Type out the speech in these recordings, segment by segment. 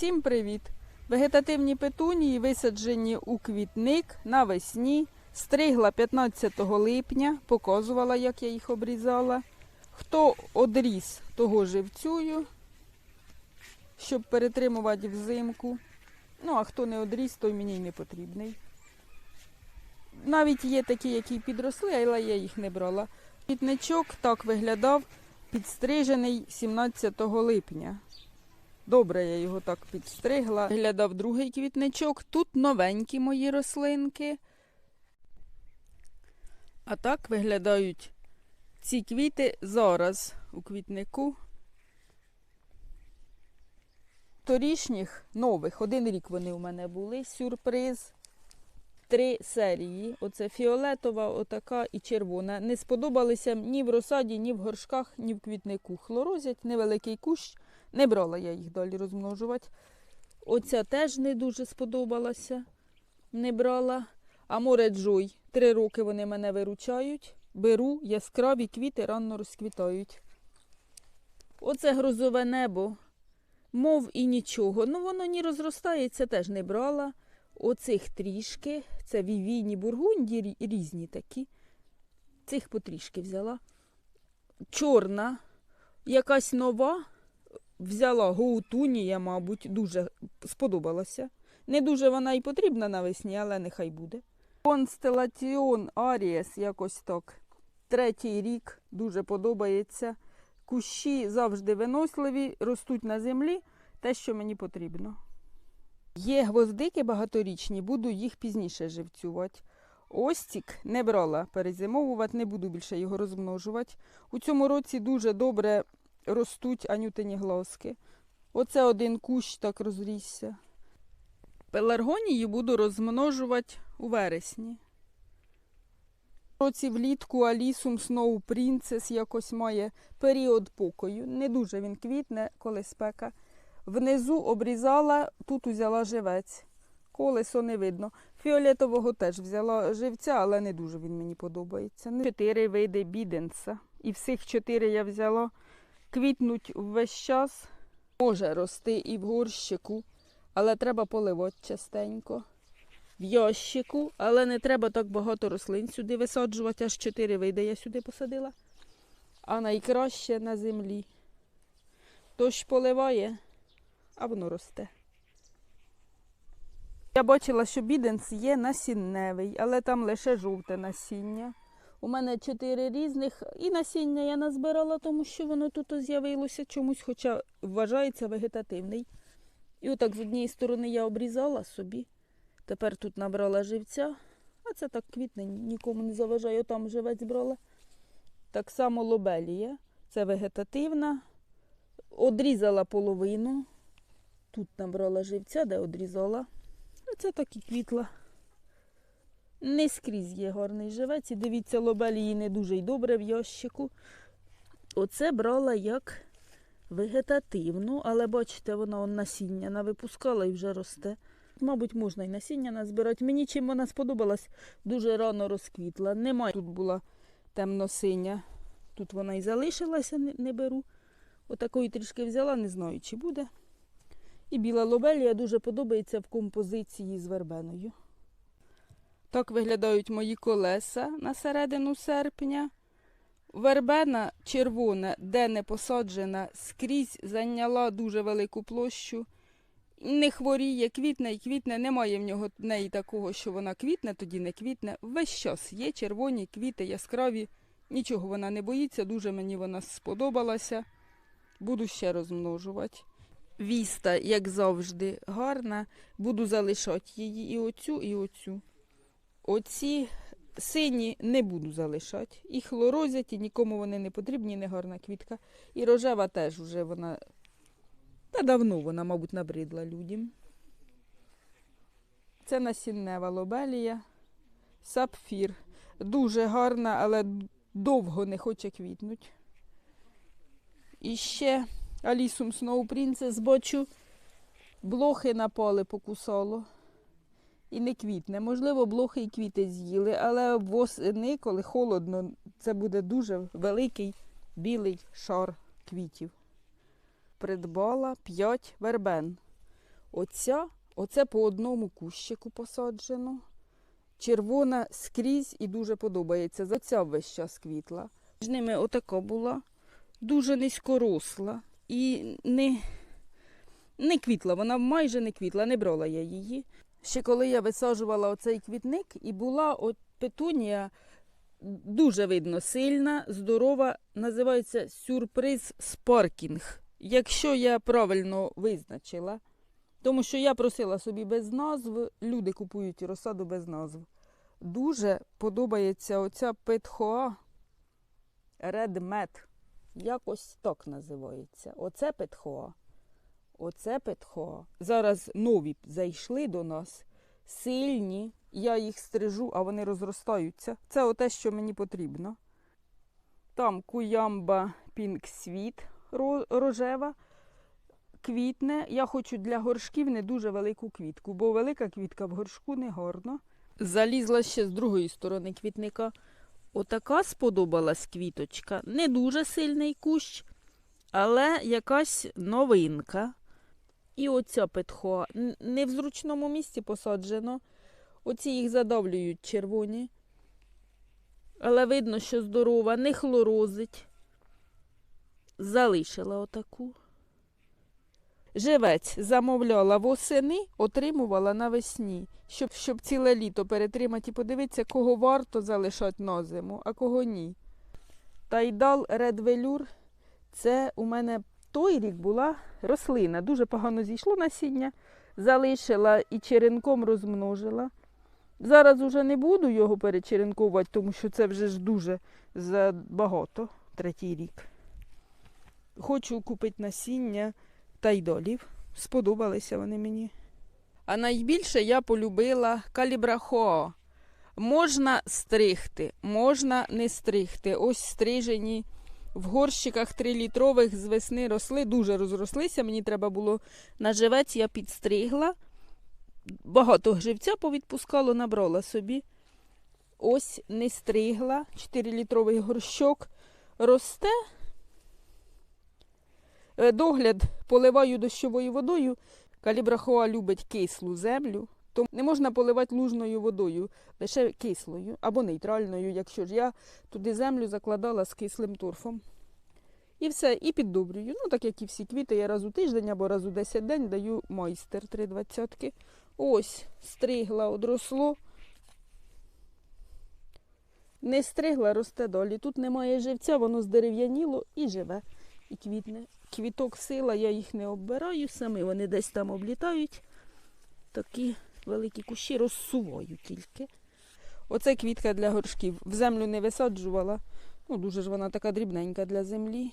Всім привіт! Вегетативні петунії висаджені у квітник навесні. Стригла 15 липня, показувала, як я їх обрізала. Хто одріз, того живцюю, щоб перетримувати взимку. Ну, а хто не одріз, той мені й не потрібний. Навіть є такі, які підросли, але я їх не брала. Квітничок так виглядав, підстрижений 17 липня. Добре, я його так підстригла. Глядав другий квітничок. Тут новенькі мої рослинки. А так виглядають ці квіти зараз у квітнику. Торішніх нових, один рік вони у мене були. Сюрприз. Три серії. Оце фіолетова, отака і червона. Не сподобалися ні в розсаді, ні в горшках, ні в квітнику. Хлорозять, невеликий кущ. Не брала я їх далі розмножувати. Оця теж не дуже сподобалася. Не брала. А море Джой. Три роки вони мене виручають. Беру яскраві квіти рано розквітають. Оце грозове небо. Мов і нічого. Ну воно ні розростається, теж не брала. Оцих трішки. Це вівійні бургунді різні такі. Цих потрішки взяла. Чорна, якась нова. Взяла гоутунія, мабуть, дуже сподобалася. Не дуже вона і потрібна навесні, але нехай буде. Констелаціон Арієс, якось так. Третій рік дуже подобається. Кущі завжди виносливі, ростуть на землі, те, що мені потрібно. Є гвоздики багаторічні, буду їх пізніше живцювати. Остік не брала перезимовувати, не буду більше його розмножувати. У цьому році дуже добре ростуть анютині глазки. Оце один кущ так розрісся. Пеларгонію буду розмножувати у вересні. Році влітку Алісум Snow Princess якось має період покою. Не дуже він квітне, коли спека. Внизу обрізала, тут узяла живець. Колесо не видно. Фіолетового теж взяла живця, але не дуже він мені подобається. Чотири види біденса. І всіх чотири я взяла. Квітнуть весь час. Може рости і в горщику, але треба поливати частенько. В ящику, але не треба так багато рослин сюди висаджувати, аж чотири види я сюди посадила. А найкраще на землі. Дощ поливає, а воно росте. Я бачила, що біденс є насінневий, але там лише жовте насіння. У мене чотири різних і насіння я назбирала, тому що воно тут з'явилося чомусь, хоча вважається вегетативний. І отак з однієї сторони я обрізала собі. Тепер тут набрала живця, а це так квітне, нікому не заважає, там живець брала. Так само лобелія. Це вегетативна. Одрізала половину. Тут набрала живця, де одрізала. А це так і квітла. Не скрізь є гарний живець. І дивіться, лобелії не дуже й добре в ящику. Оце брала як вегетативну, але бачите, вона он насіння навипускала і вже росте. Мабуть, можна й насіння назбирати. Мені чим вона сподобалась, дуже рано розквітла. Немає тут була темно-синя. Тут вона і залишилася, не, не беру. Отакої трішки взяла, не знаю, чи буде. І біла лобелія дуже подобається в композиції з вербеною. Так виглядають мої колеса на середину серпня. Вербена червона, де не посаджена, скрізь зайняла дуже велику площу. Не хворіє, квітне і квітне, немає в нього в неї такого, що вона квітне, тоді не квітне. Весь час є червоні квіти, яскраві. Нічого вона не боїться, дуже мені вона сподобалася. Буду ще розмножувати. Віста, як завжди, гарна. Буду залишати її і оцю, і оцю. Оці сині не буду залишати. І хлорозять, і нікому вони не потрібні, не гарна квітка. І рожева теж вже вона. Та давно вона, мабуть, набридла людям. Це насіннева лобелія. Сапфір. Дуже гарна, але довго не хоче квітнуть. І ще Алісум Snow Princess бачу. Блохи напали покусало. І не квітне. Можливо, блохи і квіти з'їли, але восени, коли холодно, це буде дуже великий білий шар квітів. Придбала 5 вербен. Оця, оце по одному кущику посаджено. Червона скрізь і дуже подобається. За ця весь час квітла. З ними отака була, дуже низькоросла і не, не квітла. Вона майже не квітла, не брала я її. Ще коли я висаджувала оцей квітник, і була от петунія дуже видно сильна, здорова, називається сюрприз спаркінг. Якщо я правильно визначила, тому що я просила собі без назв, люди купують розсаду без назв. Дуже подобається оця петхоа Red Met. Якось так називається. Оце петхоа. Оце петхоа. Зараз нові зайшли до нас, сильні. Я їх стрижу, а вони розростаються. Це оте, що мені потрібно. Там куямба Sweet рожева квітне. Я хочу для горшків не дуже велику квітку, бо велика квітка в горшку не гарно. Залізла ще з другої сторони квітника. Отака сподобалась квіточка. Не дуже сильний кущ, але якась новинка. І оця петхоа. Н- Не в зручному місці посаджено. Оці їх задавлюють червоні. Але видно, що здорова, не хлорозить. Залишила отаку. Живець замовляла восени, отримувала навесні, щоб, щоб ціле літо перетримати і подивитися, кого варто залишати на зиму, а кого ні. Тайдал редвелюр це у мене той рік була рослина. Дуже погано зійшло насіння, залишила і черенком розмножила. Зараз уже не буду його перечеренковувати, тому що це вже ж дуже забагато, третій рік. Хочу купити насіння тайдолів. Сподобалися вони мені. А найбільше я полюбила калібрахоа. Можна стригти, можна не стригти. Ось стрижені в горщиках 3-літрових з весни росли, дуже розрослися. Мені треба було на живець, я підстригла. Багато гривця повідпускало, набрала собі. Ось не стригла. 4-літровий горщок росте. Е, Догляд поливаю дощовою водою. Калібрахоа любить кислу землю, то не можна поливати лужною водою, лише кислою або нейтральною, якщо ж я туди землю закладала з кислим торфом. І все, і піддобрюю. Ну, так як і всі квіти, я раз у тиждень або раз у 10 день даю майстер 3,20. Ось, стригла, одросло. Не стригла, росте далі. Тут немає живця, воно здерев'яніло і живе, і квітне. Квіток сила, я їх не оббираю, самі вони десь там облітають. Такі великі кущі розсуваю тільки. Оце квітка для горшків. В землю не висаджувала. Ну, дуже ж вона така дрібненька для землі.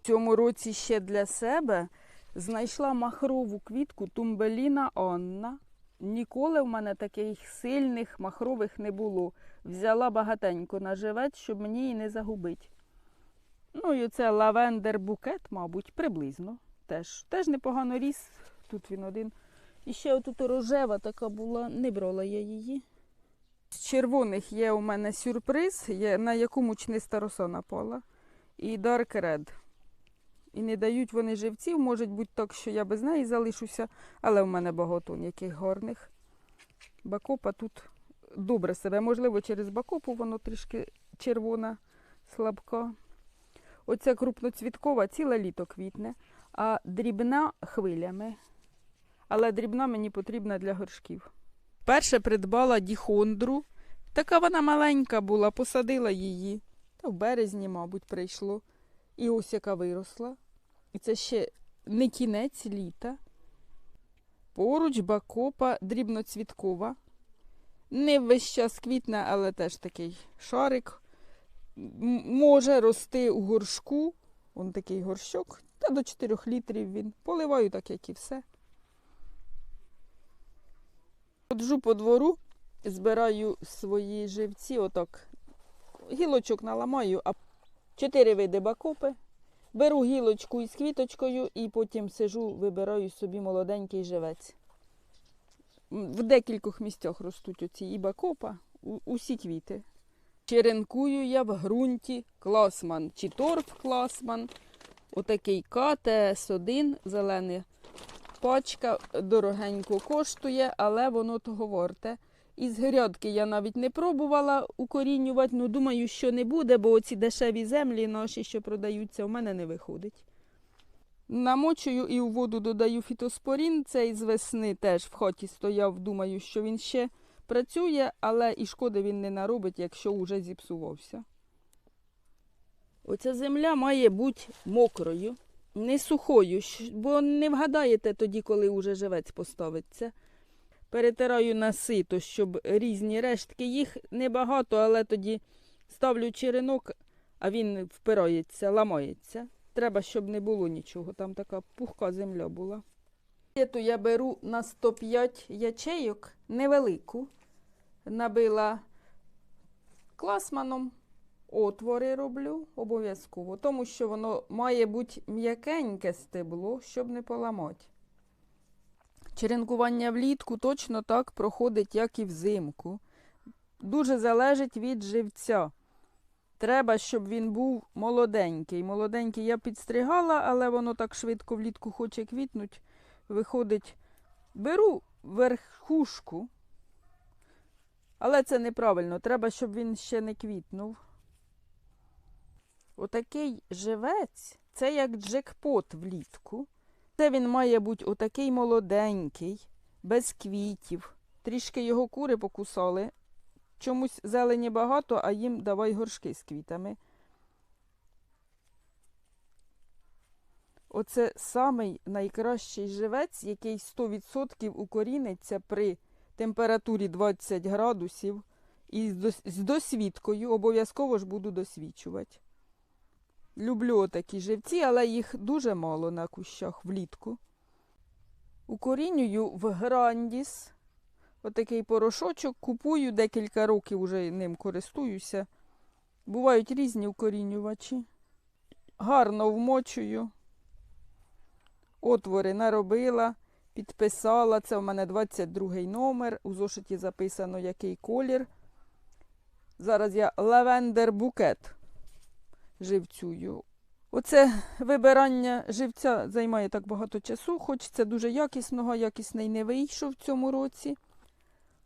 В цьому році ще для себе знайшла махрову квітку Тумбеліна Анна. Ніколи в мене таких сильних махрових не було. Взяла багатенько на живець, щоб мені її не загубити. Ну і це лавендер букет, мабуть, приблизно. Теж, теж непогано ріс. Тут він один. І ще отут рожева така була, не брала я її. З червоних є у мене сюрприз, є, на яку мучниста роса напала. І Dark Red. І не дають вони живців, може бути так, що я без неї залишуся, але в мене багато яких гарних. Бакопа тут добре себе. Можливо, через бакопу воно трішки червона, слабка. Оця крупноцвіткова ціле літо квітне, а дрібна хвилями. Але дрібна мені потрібна для горшків. Перше придбала діхондру. Така вона маленька була, посадила її. Та в березні, мабуть, прийшло. І ось яка виросла. І це ще не кінець літа. Поруч бакопа дрібноцвіткова. Не весь час квітне, але теж такий шарик. Може рости у горшку. Он такий горщок. Та до 4 літрів він. Поливаю так, як і все. Ходжу по двору, збираю свої живці, отак. Гілочок наламаю, а чотири види бакопи. Беру гілочку із квіточкою і потім сижу, вибираю собі молоденький живець. В декількох місцях ростуть оці і бакопа, усі квіти. Черенкую я в ґрунті класман, чи торф класман, отакий КТС-1 зелений Пачка дорогенько коштує, але воно того варте. Із грядки я навіть не пробувала укорінювати, ну думаю, що не буде, бо оці дешеві землі наші, що продаються, у мене не виходить. Намочую і у воду додаю фітоспорін. Цей з весни теж в хаті стояв, думаю, що він ще працює, але і шкоди він не наробить, якщо вже зіпсувався. Оця земля має бути мокрою, не сухою, бо не вгадаєте тоді, коли уже живець поставиться. Перетираю на сито, щоб різні рештки. Їх небагато, але тоді ставлю черенок, а він впирається, ламається. Треба, щоб не було нічого. Там така пухка земля була. Сіту я беру на 105 ячейок, невелику. Набила класманом. Отвори роблю обов'язково, тому що воно має бути м'якеньке стебло, щоб не поламати. Черенкування влітку точно так проходить, як і взимку. Дуже залежить від живця. Треба, щоб він був молоденький. Молоденький я підстригала, але воно так швидко влітку хоче квітнуть. Виходить, беру верхушку, але це неправильно. Треба, щоб він ще не квітнув. Отакий живець це як джекпот влітку. Це він має бути отакий молоденький, без квітів. Трішки його кури покусали. Чомусь зелені багато, а їм давай горшки з квітами. Оце самий найкращий живець, який 100% укоріниться при температурі 20 градусів і з досвідкою. Обов'язково ж буду досвідчувати. Люблю отакі живці, але їх дуже мало на кущах влітку. Укорінюю в грандіс. Отакий порошочок. Купую декілька років вже ним користуюся. Бувають різні укорінювачі. Гарно вмочую. Отвори наробила, підписала. Це у мене 22 номер. У зошиті записано, який колір. Зараз я лавендер букет живцюю. Оце вибирання живця займає так багато часу. Хочеться дуже якісного, якісний не вийшов в цьому році.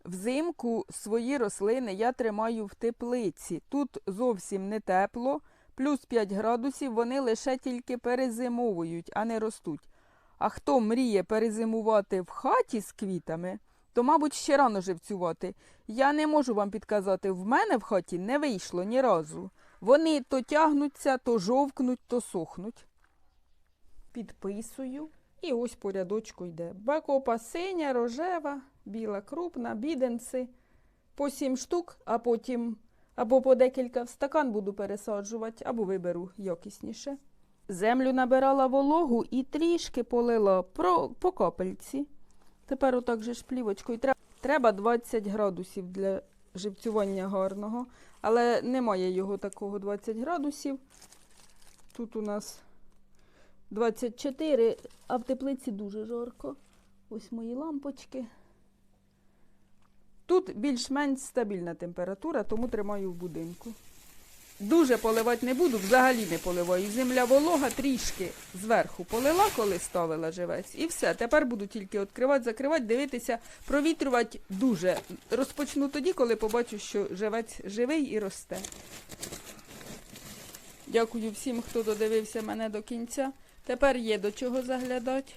Взимку свої рослини я тримаю в теплиці. Тут зовсім не тепло, плюс 5 градусів, вони лише тільки перезимовують, а не ростуть. А хто мріє перезимувати в хаті з квітами, то, мабуть, ще рано живцювати. Я не можу вам підказати, в мене в хаті не вийшло ні разу. Вони то тягнуться, то жовкнуть, то сохнуть. Підписую. І ось по рядочку йде. Бакопа синя, рожева, біла крупна, біденці. По сім штук, а потім або по декілька в стакан буду пересаджувати, або виберу якісніше. Землю набирала вологу і трішки полила про, по капельці. Тепер отак же ж плівочкою. Треба, треба 20 градусів для живцювання гарного. Але немає його такого 20 градусів. Тут у нас 24, а в теплиці дуже жарко. Ось мої лампочки. Тут більш-менш стабільна температура, тому тримаю в будинку. Дуже поливати не буду, взагалі не поливаю. Земля волога трішки зверху полила, коли ставила живець. І все. Тепер буду тільки відкривати, закривати, дивитися, провітрювати дуже. Розпочну тоді, коли побачу, що живець живий і росте. Дякую всім, хто додивився мене до кінця. Тепер є до чого заглядати.